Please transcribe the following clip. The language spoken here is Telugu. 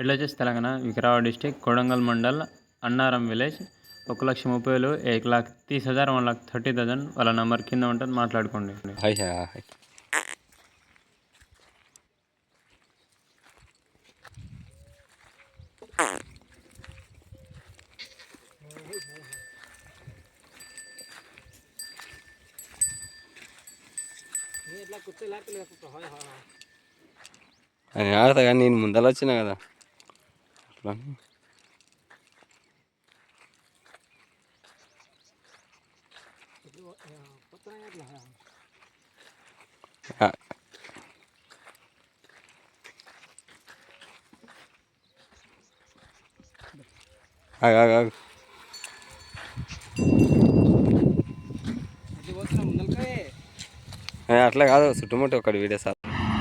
ఇట్లా వచ్చేసి తెలంగాణ వికారాబాద్ డిస్టిక్ కొడంగల్ మండల్ అన్నారం విలేజ్. ఒక లక్ష ముప్పై వేలు ఏక్ లాక్ తీస్ హజార్ వన్ లాక్ థర్టీ థౌసండ్ వాళ్ళ నెంబర్ కింద ఉంటుంది మాట్లాడుకోండి. హాయ్ హాయ్ అని ఆడతా కానీ నేను ముందర వచ్చినా కదా. అట్లా అని. ఆ. ఆగు, ఆగు, ఆగు. ఏ, అట్లా కాదు చుట్టుముట్టు ఒకటి వీడియో సార్